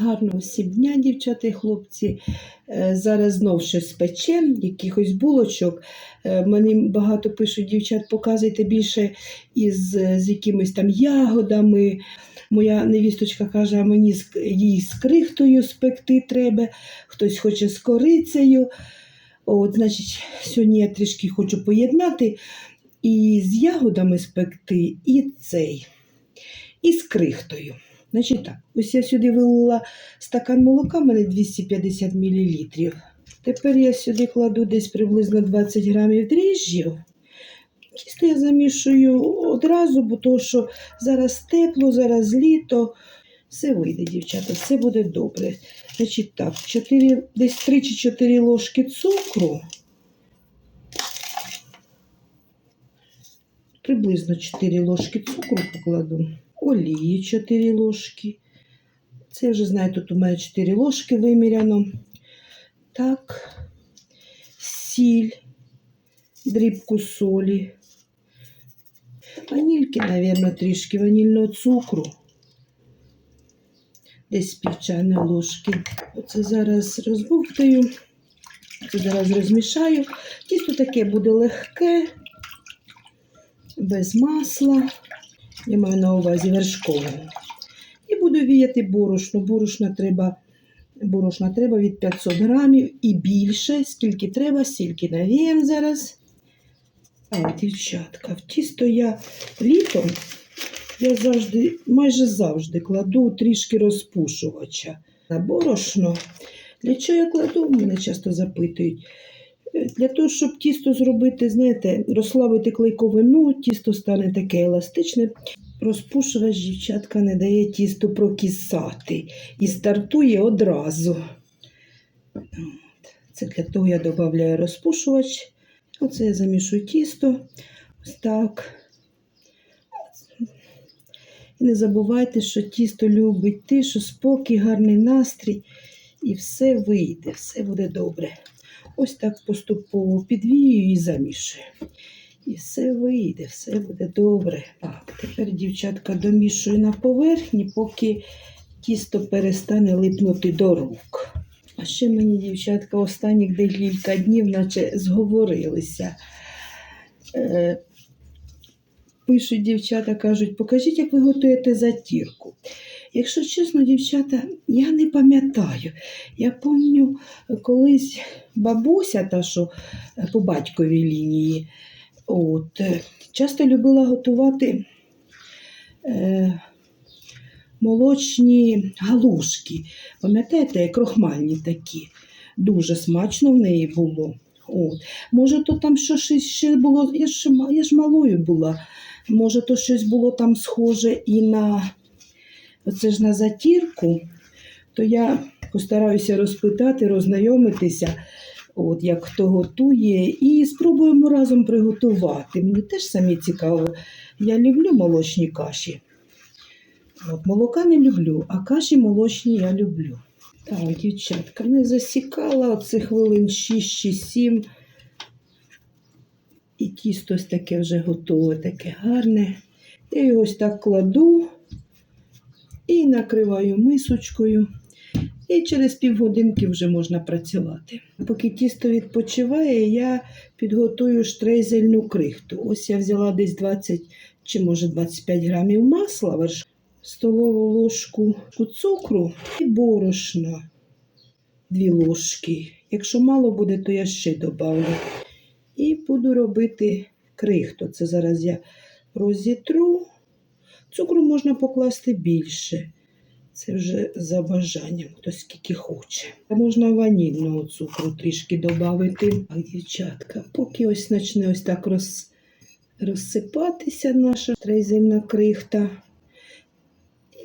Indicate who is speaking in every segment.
Speaker 1: Гарного всім дня, дівчата і хлопці. Е, Зараз знов щось спечем, якихось булочок. Е, Мені багато пишуть дівчат, показуйте більше із з якимись там ягодами. Моя невісточка каже, а мені її з крихтою спекти треба, хтось хоче з корицею. От, значить, сьогодні я трішки хочу поєднати і з ягодами спекти, і цей, і з крихтою. Значить так, ось я сюди вилила стакан молока, в мене 250 мл. Тепер я сюди кладу десь приблизно 20 грамів дріжджів. Тісто я замішую одразу, бо то, що зараз тепло, зараз літо. Все вийде, дівчата, все буде добре. Значить так, 4, десь 3 чи 4 ложки цукру. Приблизно 4 ложки цукру покладу. Олії 4 ложки. Це вже знаю, тут у мене 4 ложки виміряно. Так, сіль, дрібку солі. Ванільки, мабуть, трішки ванільного цукру. Десь пів чайної ложки. Оце зараз розбухтаю. Це зараз розмішаю. Тісто таке буде легке, без масла. Я маю на увазі вершкове. І буду віяти борошно. Борошна треба, борошна треба від 500 грамів і більше. Скільки треба, стільки навіємо зараз. А, дівчатка, в тісто я літом я завжди, майже завжди кладу трішки розпушувача на борошно. Для чого я кладу? Мене часто запитують. Для того, щоб тісто зробити, знаєте, розслабити клейковину, тісто стане таке еластичне. Розпушувач, дівчатка, не дає тісту прокисати і стартує одразу. Це для того я додаю розпушувач. Оце я замішую тісто. Ось так. І не забувайте, що тісто любить тишу, спокій, гарний настрій. І все вийде, все буде добре. Ось так поступово підвію і замішую. І все вийде, все буде добре. Так, тепер, дівчатка, домішую на поверхні, поки тісто перестане липнути до рук. А ще мені, дівчатка, останніх декілька днів, наче зговорилися. Е, пишуть дівчата, кажуть, покажіть, як ви готуєте затірку. Якщо чесно, дівчата, я не пам'ятаю. Я пам'ятаю, колись бабуся, та що е, по батьковій лінії, от, е, часто любила готувати е, молочні галушки. Пам'ятаєте, крохмальні такі. Дуже смачно в неї було. От. Може, то там щось ще було, я ж, я ж малою була. Може, то щось було там схоже і на оце ж на затірку, то я постараюся розпитати, роззнайомитися, от, як хто готує, і спробуємо разом приготувати. Мені теж самі цікаво. Я люблю молочні каші. От, молока не люблю, а каші молочні я люблю. Так, дівчатка, не засікала оце хвилин 6-7. І тісто ось таке вже готове, таке гарне. Я його ось так кладу і накриваю мисочкою. І через півгодинки вже можна працювати. Поки тісто відпочиває, я підготую штрейзельну крихту. Ось я взяла десь 20 чи може 25 грамів масла, столову ложку цукру і борошна. Дві ложки. Якщо мало буде, то я ще додавлю. І буду робити крихту. Це зараз я розітру. Цукру можна покласти більше. Це вже за бажанням, хто скільки хоче. А можна ванільного цукру трішки додати. А дівчатка, поки ось почне ось так роз, розсипатися наша трейзельна крихта.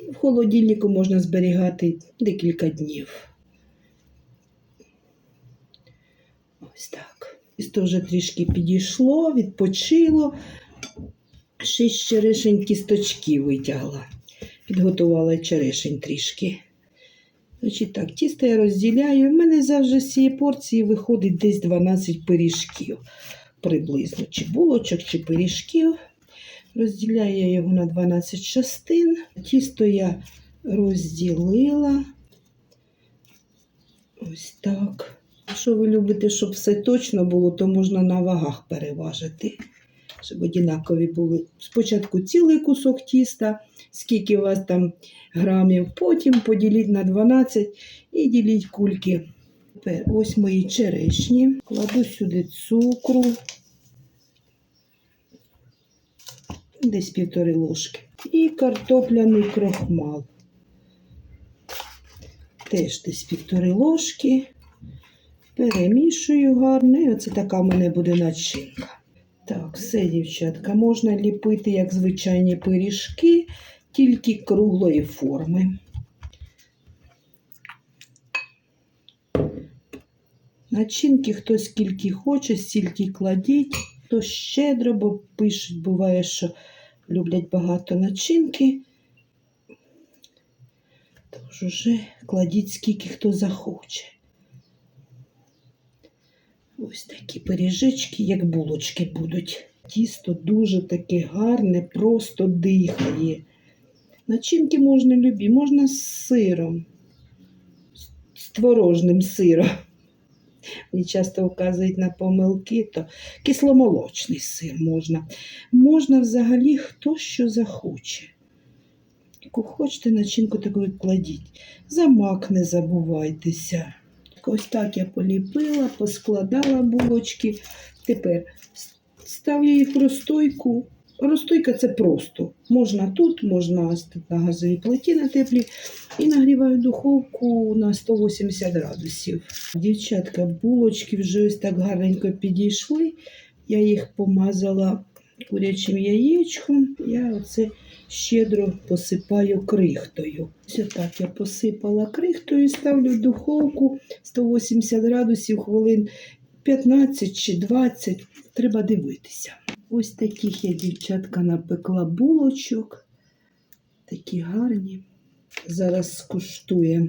Speaker 1: І в холодильнику можна зберігати декілька днів. Ось так. Тісто вже трішки підійшло, відпочило. З черешень кісточки витягла. Підготувала черешень трішки. Значить так, тісто я розділяю. У мене завжди з цієї порції виходить десь 12 пиріжків. Приблизно, чи булочок, чи пиріжків. Розділяю я його на 12 частин. Тісто я розділила. Ось так. Якщо ви любите, щоб все точно було, то можна на вагах переважити, щоб однакові були. Спочатку цілий кусок тіста, скільки у вас там грамів, потім поділіть на 12 і діліть кульки. Тепер ось мої черешні. Кладу сюди цукру. Десь півтори ложки. І картопляний крохмал. Теж десь півтори ложки. Перемішую гарно. І оце така в мене буде начинка. Так, все, дівчатка, можна ліпити, як звичайні пиріжки, тільки круглої форми. Начинки хто скільки хоче, стільки кладіть, хто щедро, бо пишуть, буває, що люблять багато начинки. Тож уже кладіть скільки хто захоче. Ось такі пиріжечки, як булочки будуть. Тісто дуже таке гарне, просто дихає. Начинки можна любі, можна з сиром, з творожним сиром. Мені часто вказують на помилки, то кисломолочний сир можна. Можна взагалі хто що захоче. Яку хочете начинку таку кладіть. За мак не забувайтеся. Ось так я поліпила, поскладала булочки. Тепер ставлю їх в розстойку. Розстойка це просто. Можна тут, можна на газовій плиті на теплі. І нагріваю духовку на 180 градусів. Дівчатка, булочки вже ось так гарненько підійшли. Я їх помазала курячим яєчком. Я оце щедро посипаю крихтою. Ось так я посипала крихтою ставлю в духовку 180 градусів хвилин 15 чи 20. Треба дивитися. Ось таких я, дівчатка, напекла булочок. Такі гарні. Зараз скуштує.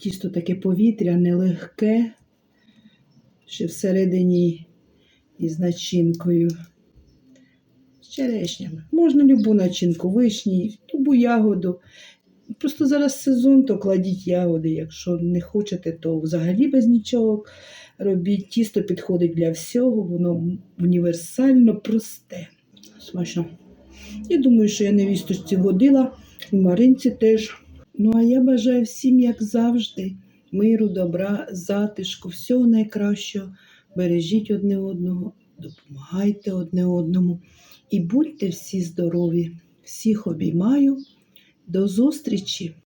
Speaker 1: Тісто таке повітряне, легке, ще всередині із начинкою. З черешнями. Можна любу начинку, вишні, любу ягоду. Просто зараз сезон, то кладіть ягоди. Якщо не хочете, то взагалі без нічого робіть. Тісто підходить для всього, воно універсально просте. Смачно. Я думаю, що я невісточці водила, і Маринці теж. Ну, а я бажаю всім, як завжди, миру, добра, затишку, всього найкращого. Бережіть одне одного, допомагайте одне одному і будьте всі здорові. Всіх обіймаю. До зустрічі!